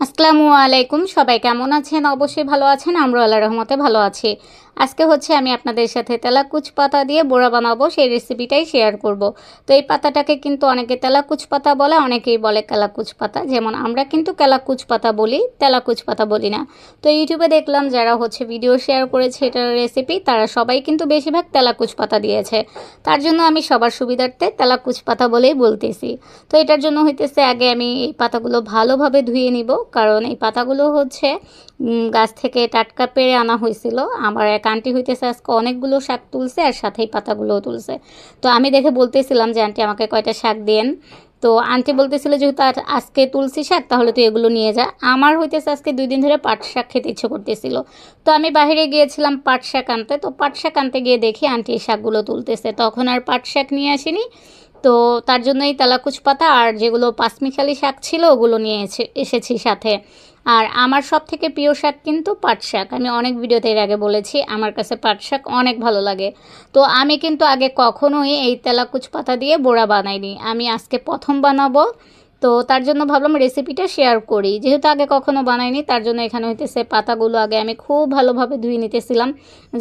আসসালামু আলাইকুম সবাই কেমন আছেন? অবশ্যই ভালো আছেন আমরা আল্লাহ রহমতে ভালো আছি। আজকে হচ্ছে আমি আপনাদের সাথে তেলাকুচ পাতা দিয়ে বড়া বানাবো, সেই রেসিপিটাই শেয়ার করব। তো এই পাতাটাকে কিন্তু অনেকে তেলাকুচ পাতা বলে, অনেকেই বলে কেলাকুচ পাতা। যেমন আমরা কিন্তু কেলাকুচ পাতা বলি, তেলাকুচ পাতা বলি না। তো ইউটিউবে দেখলাম যারা হচ্ছে ভিডিও শেয়ার করেছে এটার রেসিপি তারা সবাই কিন্তু বেশিরভাগ তেলাকুচ পাতা দিয়েছে। তার জন্য আমি সবার সুবিধার্থে তেলাকুচ পাতা বলেই বলতেছি। তো এটার জন্য হইতেছে আগে আমি এই পাতাগুলো ভালোভাবে ধুয়ে নিব। কারণ এই পাতাগুলো হচ্ছে গাছ থেকে টাটকা পেরে আনা হয়েছিল। আমার এক আন্টি হইতেছে, আজকে অনেকগুলো শাক তুলছে আর সাথেই পাতাগুলোও তুলছে। তো আমি দেখে বলতেছিলাম যে আন্টি আমাকে কয়টা শাক দেন। তো আন্টি বলতেছিল যেহেতু আর আজকে তুলসী শাক, তাহলে তুই এগুলো নিয়ে যা। আমার হইতেছে আজকে দুই দিন ধরে পাট শাক খেতে ইচ্ছে করতেছিল। তো আমি বাইরে গিয়েছিলাম পাট শাক আনতে। তো পাট শাক আনতে গিয়ে দেখি আন্টি এই শাকগুলো তুলতেছে। তখন আর পাট শাক নিয়ে আসিনি। তো তার জন্যই তেলাকুচ পাতা আর যেগুলো পাঁচমিশালি শাক ছিল, ওগুলো নিয়ে এসেছি সাথে। আর আমার সব থেকে প্রিয় শাক কিন্তু পাট শাক। আমি অনেক ভিডিওতে এর আগে বলেছি, আমার কাছে পাট শাক অনেক ভালো লাগে। তো আমি কিন্তু আগে কখনোই এই তেলাকুচ পাতা দিয়ে বোড়া বানাইনি। আমি আজকে প্রথম বানাবো তো তার জন্য ভাবলাম রেসিপিটা শেয়ার করি। যেহেতু আগে কখনো বানাইনি, তার জন্য এখানে হইতেছে পাতাগুলো আগে আমি খুব ভালোভাবে ধুয়ে নিতেছিলাম,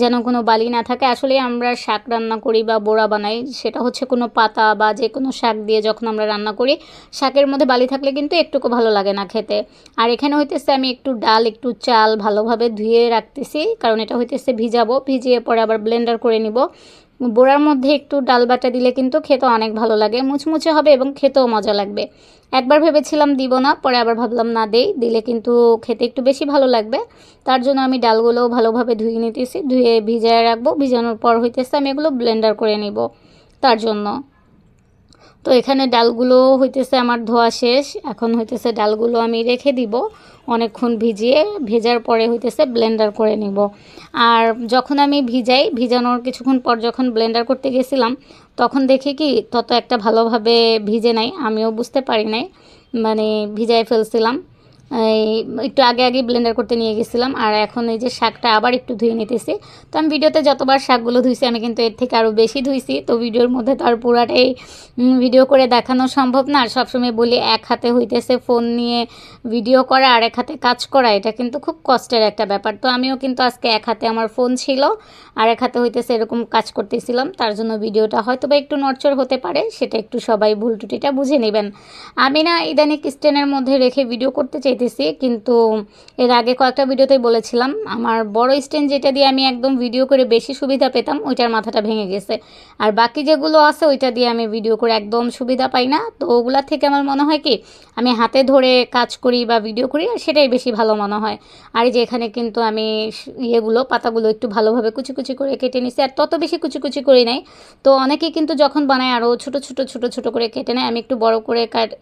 যেন কোনো বালি না থাকে। আসলে আমরা শাক রান্না করি বা বোড়া বানাই, সেটা হচ্ছে কোনো পাতা বা যে কোনো শাক দিয়ে যখন আমরা রান্না করি, শাকের মধ্যে বালি থাকলে কিন্তু একটুকু ভালো লাগে না খেতে। আর এখানে হইতেছে আমি একটু ডাল, একটু চাল ভালোভাবে ধুয়ে রাখতেছি, কারণ এটা হইতেছে ভিজাবো। ভিজিয়ে পরে আবার ব্লেন্ডার করে নিব। বোড়ার মধ্যে একটু ডাল বাটা দিলে কিন্তু খেতে অনেক ভালো লাগে, মুচমুচে হবে এবং খেতেও মজা লাগবে। একবার ভেবেছিলাম দিব না, পরে আবার ভাবলাম না দেই, দিলে কিন্তু খেতে একটু বেশি ভালো লাগবে। তার জন্য আমি ডালগুলোও ভালোভাবে ধুয়ে নিতেছি, ধুয়ে ভিজায় রাখব, ভিজানোর পর হইতেছে আমি এগুলো ব্লেন্ডার করে নিব, তার জন্য। তো এখানে ডালগুলো হইতেছে আমার ধোয়া শেষ। এখন হইতেছে ডালগুলো আমি রেখে দিব। অনেকক্ষণ ভিজিয়ে, ভেজার পরে হইতেছে ব্লেন্ডার করে নিব। আর যখন আমি ভিজাই, ভিজানোর কিছুক্ষণ পর যখন ব্লেন্ডার করতে গেছিলাম, তখন দেখি কি, তত একটা ভালোভাবে ভিজে নাই, আমিও বুঝতে পারি নাই। মানে ভিজায় ফেলছিলাম। একটু আগে আগে ব্লেন্ডার করতে নিয়ে গেছিলাম, আর এখন এই যে শাকটা আবার একটু ধুয়ে নিতেছি। তো আমি ভিডিওতে যতবার শাকগুলো ধুইছি, আমি কিন্তু এর থেকে আরও বেশি ধুইছি। তো ভিডিওর মধ্যে তো আর পুরাটাই ভিডিও করে দেখানো সম্ভব না। আর সবসময় বলি, এক হাতে হইতেছে ফোন নিয়ে ভিডিও করা আর এক হাতে কাজ করা, এটা কিন্তু খুব কষ্টের একটা ব্যাপার। তো আমিও কিন্তু আজকে এক হাতে আমার ফোন ছিল, আর এক হাতে হইতেছে এরকম কাজ করতেছিলাম। তার জন্য ভিডিওটা হয়তো বা একটু নড়চড় হতে পারে, সেটা একটু সবাই ভুল টুটিটা বুঝে নেবেন। আমি না ইদানিক স্ট্যান্ডের মধ্যে রেখে ভিডিও করতে চাইতেছি চাইতেছি কিন্তু এর আগে কয়েকটা ভিডিওতেই বলেছিলাম, আমার বড় স্ট্যান্ড যেটা দিয়ে আমি একদম ভিডিও করে বেশি সুবিধা পেতাম, ওইটার মাথাটা ভেঙে গেছে। আর বাকি যেগুলো আছে, ওইটা দিয়ে আমি ভিডিও করে একদম সুবিধা পাই না। তো ওগুলা থেকে আমার মনে হয় কি, আমি হাতে ধরে কাজ করি বা ভিডিও করি সেটাই বেশি ভালো মনে হয়। আর যে এখানে কিন্তু আমি ইয়েগুলো, পাতাগুলো একটু ভালোভাবে কুচি কুচি করে কেটে নিছি, আর তত বেশি কুচি কুচি করি নাই। তো অনেকেই কিন্তু যখন বানায় আরও ছোটো ছোটো ছোটো ছোটো করে কেটে নেয়, আমি একটু বড় করে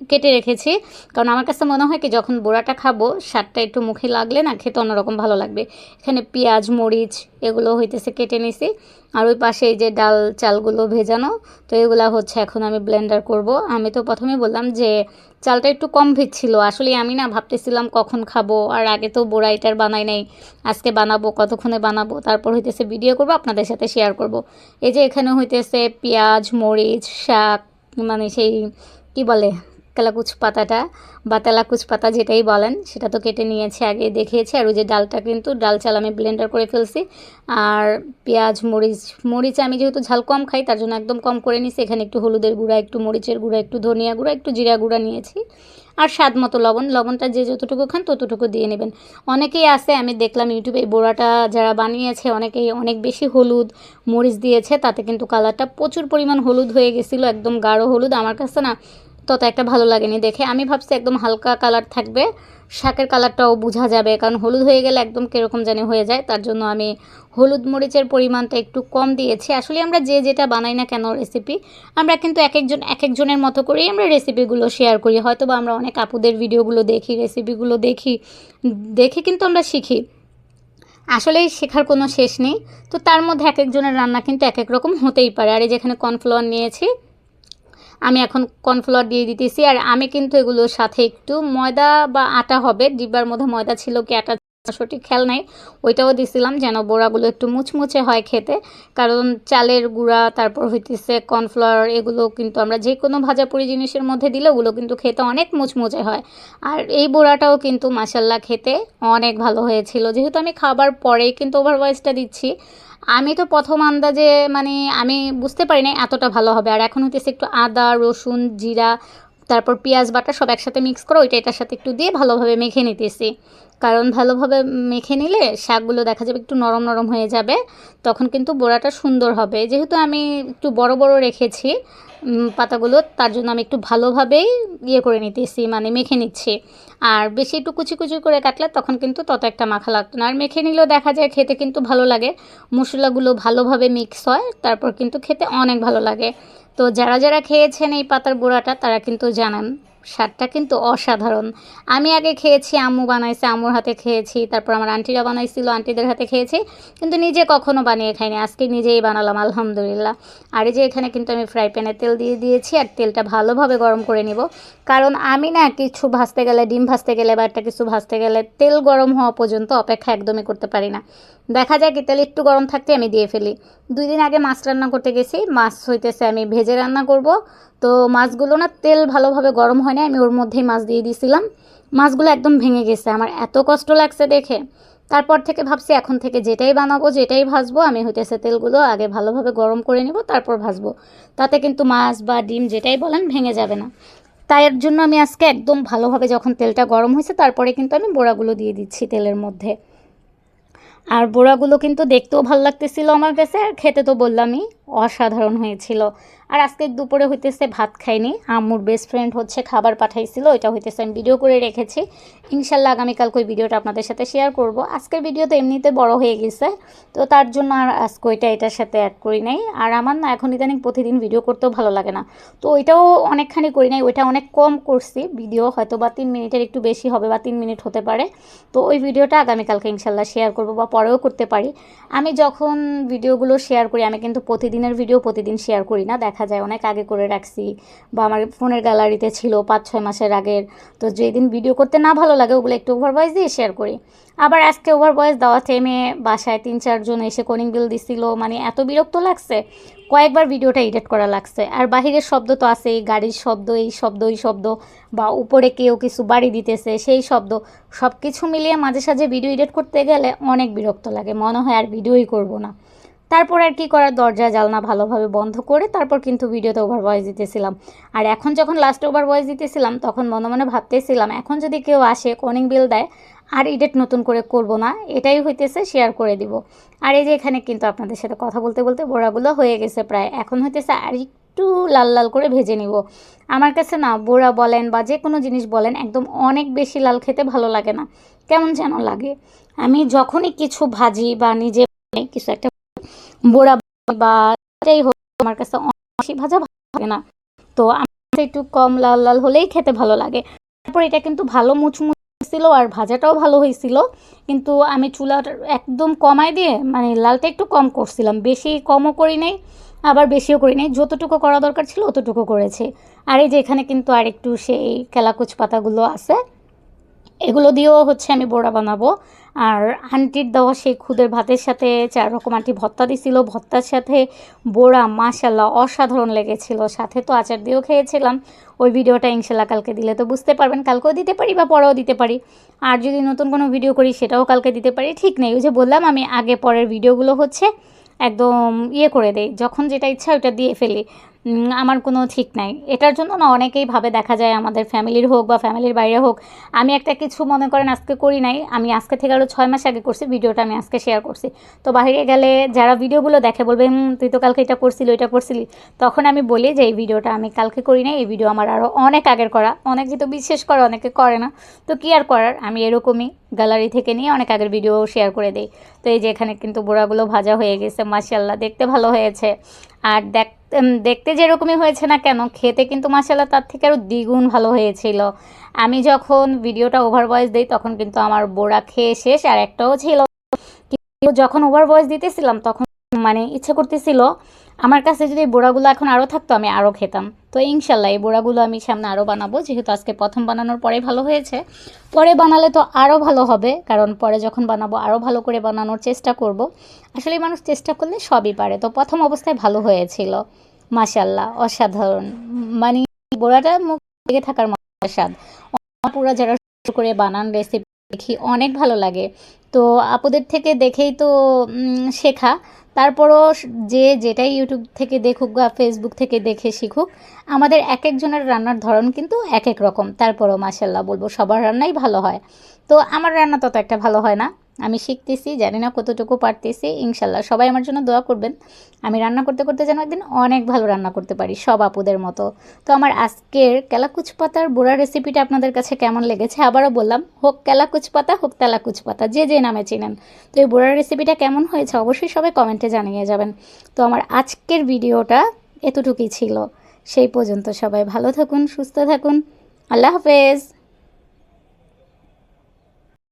কেটে রেখেছি। কারণ আমার কাছে মনে হয় কি, যখন বোড়াটা খাব শাকটা একটু মুখে লাগলে না খেতে অন্যরকম ভালো লাগবে। এখানে পেঁয়াজ, মরিচ এগুলো হইতেছে কেটে নিছি। আর ওই পাশে এই যে ডাল চালগুলো ভেজানো, তো এগুলা হচ্ছে এখন আমি ব্লেন্ডার করব। আমি তো প্রথমে বললাম যে চালটা একটু কম ভিজছিল। আসলে আমি না ভাবতেছিলাম কখন খাব, আর আগে তো বোড়াইটার বানাই নাই। আজকে বানাবো, কতক্ষণে বানাবো, তারপর হইতেছে ভিডিও করব, আপনাদের সাথে শেয়ার করব। এই যে এখানে হইতেছে পেঁয়াজ, মরিচ, শাক মানে সেই, কি বলে? তেলাকুচ পাতাটা বা তেলাকুচ পাতা যেটাই বলেন, সেটা তো কেটে নিয়েছে, আগে দেখিয়েছি। আর ওই যে ডালটা কিন্তু ডাল চাল আমি ব্লেন্ডার করে ফেলছি। আর পেঁয়াজ, মরিচ মরিচ আমি যেহেতু ঝাল কম খাই, তার জন্য একদম কম করে নিছি। এখানে একটু হলুদের গুঁড়া, একটু মরিচের গুঁড়া, একটু ধনিয়া গুঁড়া, একটু জিরা গুঁড়া নিয়েছি। আর স্বাদ মতো লবণ, লবণটা যে যতটুকু খান ততটুকু দিয়ে নেবেন। অনেকেই আছে, আমি দেখলাম ইউটিউবে বোড়াটা যারা বানিয়েছে, অনেকেই অনেক বেশি হলুদ, মরিচ দিয়েছে, তাতে কিন্তু কালারটা প্রচুর পরিমাণ হলুদ হয়ে গেছিল, একদম গাঢ় হলুদ। আমার কাছে না তত একটা ভালো লাগেনি দেখে। আমি ভাবছি একদম হালকা কালার থাকবে, শাকের কালারটাও বোঝা যাবে, কারণ হলুদ হয়ে গেলে একদম কীরকম জানি হয়ে যায়, তার জন্য আমি হলুদ মরিচের পরিমাণটা একটু কম দিয়েছি। আসলে আমরা যে যেটা বানাই না কেন রেসিপি আমরা কিন্তু এক একজন, এক একজনের মতো করেই আমরা রেসিপিগুলো শেয়ার করি। হয়তো বা আমরা অনেক আপুদের ভিডিওগুলো দেখি রেসিপিগুলো দেখি, দেখে কিন্তু আমরা শিখি। আসলে শেখার কোনো শেষ নেই। তো তার মধ্যে এক একজনের রান্না কিন্তু এক এক রকম হতেই পারে। আর এই যেখানে কর্নফ্লাওয়ার নিয়েছি আমি এখন কর্নফ্লাওয়ার দিয়ে দিতেছি। আর আমি কিন্তু এগুলোর সাথে একটু ময়দা বা আটা হবে, ডিব্বার মধ্যে ময়দা ছিল কি আটা সঠিক খেয়াল নাই। ওইটাও দিছিলাম যেন বড়াগুলো একটু মুচমুচে হয় খেতে। কারণ চালের গুঁড়া, তারপর হইতেছে কর্নফ্লাওয়ার, এগুলো কিন্তু আমরা যে কোনো ভাজাপুরি জিনিসের মধ্যে দিলে ওগুলো কিন্তু খেতে অনেক মুচমুচে হয়। আর এই বড়াটাও কিন্তু মাসাল্লা খেতে অনেক ভালো হয়েছিল। যেহেতু আমি খাবার পরেই কিন্তু ওভার ভয়েসটা দিচ্ছি, আমি তো প্রথম আন্দাজে মানে আমি বুঝতে পারি না এতটা ভালো হবে। আর এখন হইতেছে একটু আদা, রসুন, জিরা তারপর পেঁয়াজ, বাটা সব একসাথে মিক্স করে ওইটা এটার সাথে একটু দিয়ে ভালোভাবে মেখে নিতেছি। কারণ ভালোভাবে মেখে নিলে শাকগুলো দেখা যাবে একটু নরম নরম হয়ে যাবে, তখন কিন্তু বড়াটা সুন্দর হবে। যেহেতু আমি একটু বড় বড় রেখেছি পাতাগুলো, তার জন্য আমি একটু ভালোভাবেই ইয়ে করে নিতেছি মানে মেখে নিচ্ছি। আর বেশি একটু কুচি কুচি করে কাটলে তখন কিন্তু তত একটা মাখা লাগতো না। আর মেখে নিলেও দেখা যায় খেতে কিন্তু ভালো লাগে। মশলাগুলো ভালোভাবে মিক্স হয়, তারপর কিন্তু খেতে অনেক ভালো লাগে। তো যারা যারা খেয়েছেন এই পাতার গুঁড়াটা তারা কিন্তু জানান। স্বাদটা কিন্তু অসাধারণ। আমি আগে খেয়েছি, আম্মু বানাইছে, আম্মুর হাতে খেয়েছি, তারপর আমার আন্টিরা বানাইছিল, আন্টিদের হাতে খেয়েছি, কিন্তু নিজে কখনো বানিয়ে খাইনি, আজকে নিজেই বানালাম, আলহামদুলিল্লাহ। আর এই যে এখানে কিন্তু আমি ফ্রাই প্যানে তেল দিয়ে দিয়েছি, আর তেলটা ভালোভাবে গরম করে নিব। কারণ আমি না কিছু ভাজতে গেলে, ডিম ভাজতে গেলে বা একটা কিছু ভাজতে গেলে তেল গরম হওয়া পর্যন্ত অপেক্ষা একদমই করতে পারি না। দেখা যায় কি, তেল একটু গরম থাকতে আমি দিয়ে ফেলি। দুই দিন আগে মাছ রান্না করতে গেছি, মাছ হইতেছে আমি ভেজে রান্না করব। তো মাছগুলো না তেল ভালোভাবে গরম হয় না আমি ওর মধ্যেই মাছ দিয়ে দিয়েছিলাম মাছগুলো একদম ভেঙে গেছে। আমার এত কষ্ট লাগছে দেখে। তারপর থেকে ভাবছি এখন থেকে যেটাই বানাবো, যেটাই ভাজবো, আমি হইতেছে তেলগুলো আগে ভালোভাবে গরম করে নিব, তারপর ভাজবো। তাতে কিন্তু মাছ বা ডিম যেটাই বলেন ভেঙে যাবে না। তাই এর জন্য আমি আজকে একদম ভালোভাবে যখন তেলটা গরম হয়েছে, তারপরে কিন্তু আমি বোড়াগুলো দিয়ে দিচ্ছি তেলের মধ্যে। আর বোড়াগুলো কিন্তু দেখতেও ভালো লাগতেছিল আমার কাছে, আর খেতে তো বললামই। অসাধারণ হয়েছিল। আর আজকে দুপুরে হইতেছে ভাত খাইনি। আম্মুর বেস্ট ফ্রেন্ড হচ্ছে খাবার পাঠাইছিল ওইটা হইতেছে আমি ভিডিও করে রেখেছি। ইনশাল্লাহ আগামীকালকে ওই ভিডিওটা আপনাদের সাথে শেয়ার করব। আজকের ভিডিও তো এমনিতে বড় হয়ে গেছে, তো তার জন্য আর আজকে ওইটা এটার সাথে অ্যাড করি নাই। আর আমার না এখন ইদানিং প্রতিদিন ভিডিও করতেও ভালো লাগে না। তো ওইটাও অনেকখানি করি নাই, ওইটা অনেক কম করছি। ভিডিও হয়তো বা তিন মিনিটের একটু বেশি হবে বা তিন মিনিট হতে পারে। তো ওই ভিডিওটা আগামীকালকে ইনশাল্লাহ শেয়ার করব বা পরেও করতে পারি। আমি যখন ভিডিওগুলো শেয়ার করি, আমি কিন্তু প্রতিদিনের ভিডিও প্রতিদিন শেয়ার করি না। দেখা যায় অনেক আগে করে রাখছি বা আমার ফোনের গ্যালারিতে ছিল পাঁচ ছয় মাসের আগের। তো যেদিন ভিডিও করতে না ভালো লাগে, ওগুলো একটু ওভার ভয়েস দিয়ে শেয়ার করি। আবার আজকে ওভার দেওয়া থেমে বাসায় তিন চারজন এসে কলিং বিল দিছিল। মানে এত বিরক্ত লাগছে, কয়েকবার ভিডিওটা এডিট করা লাগছে। আর বাহিরের শব্দ তো আছেই, গাড়ির শব্দ, এই শব্দ এই শব্দ, বা উপরে কেউ কিছু বাড়ি দিতেছে, সেই শব্দ সব কিছু মিলিয়ে মাঝে সাঝে ভিডিও এডিট করতে গেলে অনেক বিরক্ত লাগে। মনে হয় আর ভিডিওই করব না। তারপর আর কি করার, দরজা জালনা ভালোভাবে বন্ধ করে তারপর কিন্তু ভিডিওতে ওভার ভয়েস দিতেছিলাম। আর এখন যখন লাস্ট ওভার ভয়েস দিতেছিলাম, তখন মনে মনে ভাবতেছিলাম, এখন যদি কেউ আসে কনিং বিল দেয়, আর এডিট নতুন করে করব না, এটাই হইতেছে শেয়ার করে দিব। আর এই যে এখানে কিন্তু আপনাদের সাথে কথা বলতে বলতে বোড়াগুলো হয়ে গেছে প্রায়। এখন হইতেছে আর একটু লাল লাল করে ভেজে নিব। আমার কাছে না বোড়া বলেন বা যে কোনো জিনিস বলেন, একদম অনেক বেশি লাল খেতে ভালো লাগে না। কেমন যেন লাগে। আমি যখনই কিছু ভাজি বা নিজে কিছু একটা বোড়া বা যাই হোক, আমার কাছে বেশি ভাজা ভালো লাগে না। তো আমার একটু কম লাল লাল হলেই খেতে ভালো লাগে। তারপর এটা কিন্তু ভালো মুচমুচ ছিল আর ভাজাটাও ভালো হয়েছিল। কিন্তু আমি চুলাটা একদম কমাই দিয়ে মানে লালটা একটু কম করছিলাম। বেশি কমও করি নাই, আবার বেশিও করি নাই। যতটুকু করা দরকার ছিল, অতটুকু করেছে। আর এই যে এখানে কিন্তু আর একটু সেই কেলাকুচ পাতাগুলো আছে। এগুলো দিয়েও হচ্ছে আমি বড়া বানাবো। আর আন্টির দেওয়া সেই খুদের ভাতের সাথে চার রকম আন্টি ভত্তা দিছিল। ভত্তার সাথে বোড়া মাশাল্লাহ অসাধারণ লেগেছিল। সাথে তো আচার দিয়েও খেয়েছিলাম। ওই ভিডিওটা ইনশাল্লাহ কালকে দিলে তো বুঝতে পারবেন। কালকেও দিতে পারি বা পরেও দিতে পারি। আর যদি নতুন কোনো ভিডিও করি সেটাও কালকে দিতে পারি। ঠিক নেই। ওই যে বললাম আমি আগে পরের ভিডিওগুলো হচ্ছে একদম ইয়ে করে দেই। যখন যেটা ইচ্ছা ওটা দিয়ে ফেলি। আমার কোনো ঠিক নাই। এটার জন্য না অনেকেই ভাবে দেখা যায় আমাদের ফ্যামিলির হোক বা ফ্যামিলির বাইরে হোক, আমি একটা কিছু মনে করেন আজকে করি নাই, আমি আজকে থেকে আরও ছয় মাস আগে করছি, ভিডিওটা আমি আজকে শেয়ার করছি। তো বাইরে গেলে যারা ভিডিওগুলো দেখে বলবে তুই তো কালকে এটা করছিলি, ওইটা করছিলি? তখন আমি বলি যে, এই ভিডিওটা আমি কালকে করি নাই, এই ভিডিও আমার আরও অনেক আগের করা, অনেকে তো বিশ্বাস করে, অনেকে করে না। তো কী আর করার? আমি এরকমই গ্যালারি থেকে নিয়ে অনেক আগের ভিডিও শেয়ার করে দিই। তো এই যে এখানে কিন্তু বোড়াগুলো ভাজা হয়ে গেছে মাসাল্লাহ দেখতে ভালো হয়েছে। আর দেখ দেখতে যেরকমই হয়েছে না কেন, খেতে কিন্তু মাসাল্লাহ তার থেকে আরও দ্বিগুণ ভালো হয়েছিল। আমি যখন ভিডিওটা ওভার ভয়েস দিই, তখন কিন্তু আমার বোড়া খেয়ে শেষ, আর একটাও ছিল। কিন্তু যখন ওভার ভয়েস দিতেছিলাম, তখন মানে ইচ্ছে করতেছিল আমার কাছে যদি বোড়াগুলো এখন আরও থাকতো, আমি আরও খেতাম। তো ইনশাল্লাহ এই বোড়াগুলো আমি সামনে আরও বানাবো, যেহেতু আজকে প্রথম বানানোর পরে ভালো হয়েছে। পরে বানালে তো আরও ভালো হবে, কারণ পরে যখন বানাবো আরও ভালো করে বানানোর চেষ্টা করব। আসলে মানুষ চেষ্টা করলে সবই পারে। তো প্রথম অবস্থায় ভালো হয়েছিল। মাশাল্লাহ, অসাধারণ। মানে বোড়াটা মুখ লেগে থাকার স্বাদ। আপুরা যারা করে বানান রেসিপি দেখি অনেক ভালো লাগে। তো আপুদের থেকে দেখেই তো শেখা। তারপরও যে যেটাই ইউটিউব থেকে দেখুক বা ফেসবুক থেকে দেখে শিখুক, আমাদের এক একজনের রান্নার ধরন কিন্তু এক এক রকম। তারপরও মাসাল্লাহ বলব, সবার রান্নাই ভালো হয়। তো আমার রান্না তত একটা ভালো হয় না। আমি শিখতেছি, জানি না কতটুকু পারতেছি, ইনশাল্লাহ। সবাই আমার জন্য দোয়া করবেন। আমি রান্না করতে করতে যেন একদিন অনেক ভালো রান্না করতে পারি, সব আপুদের মতো। তো আমার আজকের কেলাকুচ পাতার বুড়া রেসিপিটা আপনাদের কাছে কেমন লেগেছে আবারও বললাম, হোক কেলাকুচ পাতা হোক তেলাকুচ পাতা যে যে নামে চিনেন। তো এই বুড়া রেসিপিটা কেমন হয়েছে অবশ্যই সবাই কমেন্টে জানিয়ে যাবেন। তো আমার আজকের ভিডিওটা এতটুকুই ছিল। সেই পর্যন্ত সবাই ভালো থাকুন, সুস্থ থাকুন। আল্লাহ হাফেজ।